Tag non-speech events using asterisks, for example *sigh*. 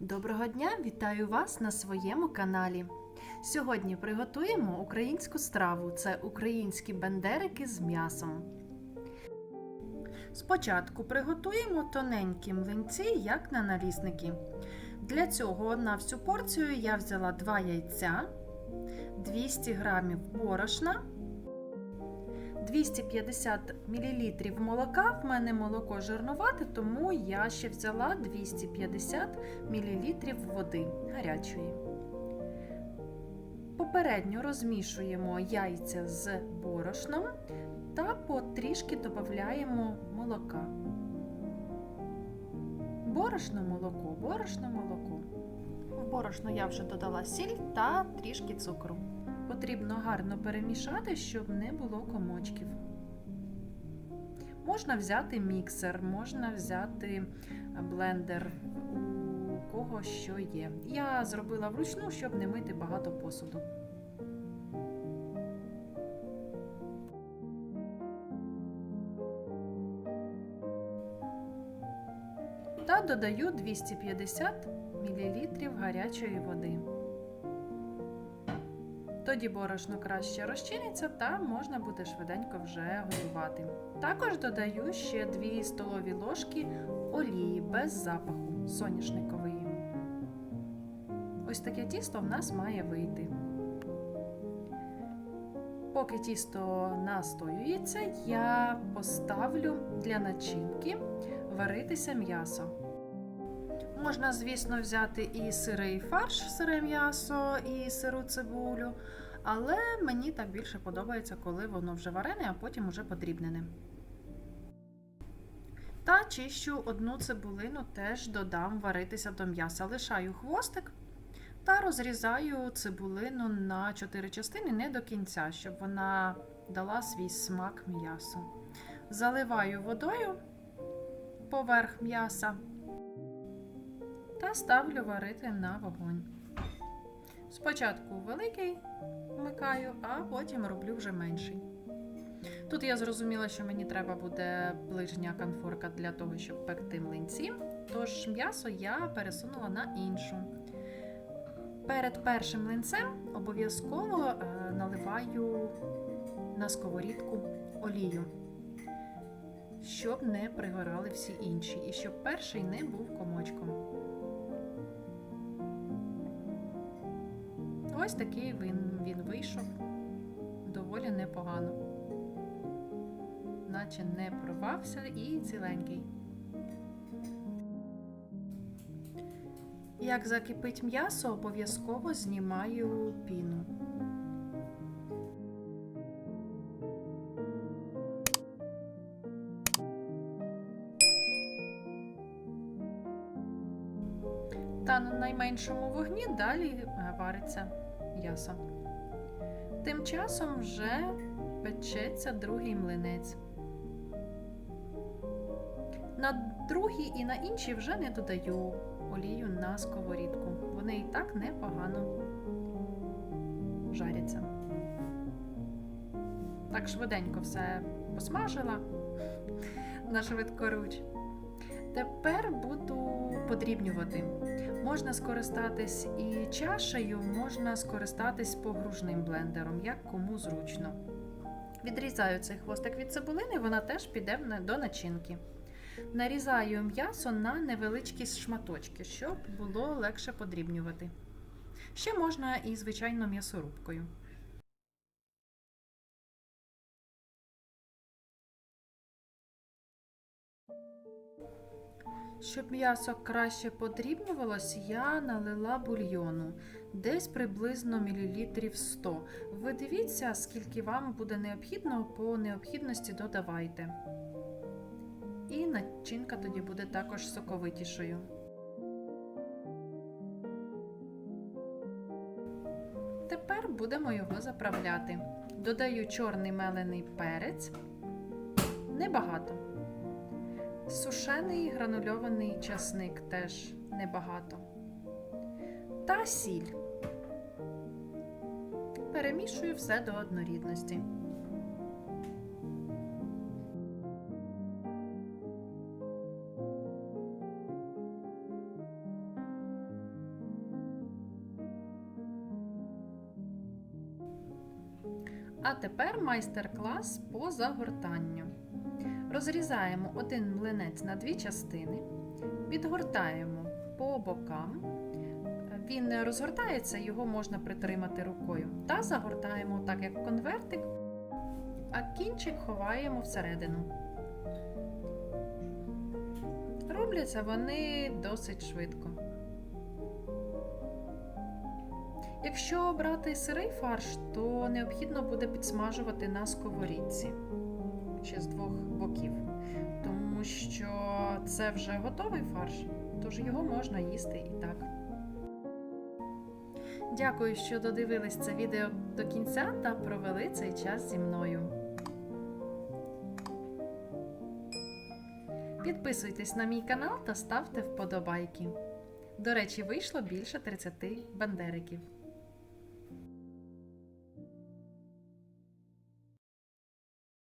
Доброго дня! Вітаю вас на своєму каналі. Сьогодні приготуємо українську страву це українські бендерики з м'ясом. Спочатку приготуємо тоненькі млинці, як на налісники. Для цього на всю порцію я взяла 2 яйця, 200 г борошна, 250 мл молока. В мене молоко жирнувате, тому я ще взяла 250 мл води гарячої. Попередньо розмішуємо яйця з борошном та потрішки додаємо молока. Борошно молоко, борошно молоко. В борошно я вже додала сіль та трішки цукру. Потрібно гарно перемішати, щоб не було комочків. Можна взяти міксер, можна взяти блендер, у кого що є. Я зробила вручну, щоб не мити багато посуду. Та додаю 250 мл гарячої води. Тоді борошно краще розчиниться та можна буде швиденько вже готувати. Також додаю ще 2 столові ложки олії без запаху соняшникової. Ось таке тісто в нас має вийти. Поки тісто настоюється, я поставлю для начинки варитися м'ясо. Можна, звісно, взяти і сирий фарш, сире м'ясо, і сиру цибулю, але мені так більше подобається, коли воно вже варене, а потім уже подрібнене. Та чищу одну цибулину, теж додам варитися до м'яса. Лишаю хвостик та розрізаю цибулину на 4 частини не до кінця, щоб вона дала свій смак м'ясу. Заливаю водою поверх м'яса та ставлю варити на вогонь. Спочатку великий вмикаю, а потім роблю вже менший. Тут я зрозуміла, що мені треба буде ближня конфорка для того, щоб пекти млинці, тож м'ясо я пересунула на іншу. Перед першим млинцем обов'язково е, наливаю на сковорідку олію, щоб не пригорали всі інші, і щоб перший не був комочком. Ось такий він, він вийшов доволі непогано, наче не порвався і ціленький. Як закипить м'ясо, обов'язково знімаю піну. Та на найменшому вогні далі вариться м'ясо. Тим часом вже печеться другий млинець. На другий і на інші вже не додаю олію на сковорідку. Вони і так непогано жаряться. Так швиденько все посмажила *laughs* на швидкоруч. Тепер буду подрібнювати. Можна скористатись і чашею, можна скористатись погружним блендером, як кому зручно. Відрізаю цей хвостик від цибулини, вона теж піде до начинки. Нарізаю м'ясо на невеличкі шматочки, щоб було легше подрібнювати. Ще можна і, звичайно, м'ясорубкою. Щоб м'ясо краще подрібнювалось, я налила бульйону десь приблизно мілілітрів 100. Ви дивіться, скільки вам буде необхідно, по необхідності додавайте. І начинка тоді буде також соковитішою. Тепер будемо його заправляти. Додаю чорний мелений перець. Небагато сушений гранульований часник теж небагато. Та сіль. Перемішую все до однорідності. А тепер майстер-клас по загортанню. Розрізаємо один млинець на дві частини, підгортаємо по бокам. Він розгортається, його можна притримати рукою. Та загортаємо так, як конвертик, а кінчик ховаємо всередину. Робляться вони досить швидко. Якщо брати сирий фарш, то необхідно буде підсмажувати на сковорідці ще з двох боків, тому що це вже готовий фарш, тож його можна їсти і так. Дякую, що додивились це відео до кінця та провели цей час зі мною. Підписуйтесь на мій канал та ставте вподобайки. До речі, вийшло більше 30 бандериків.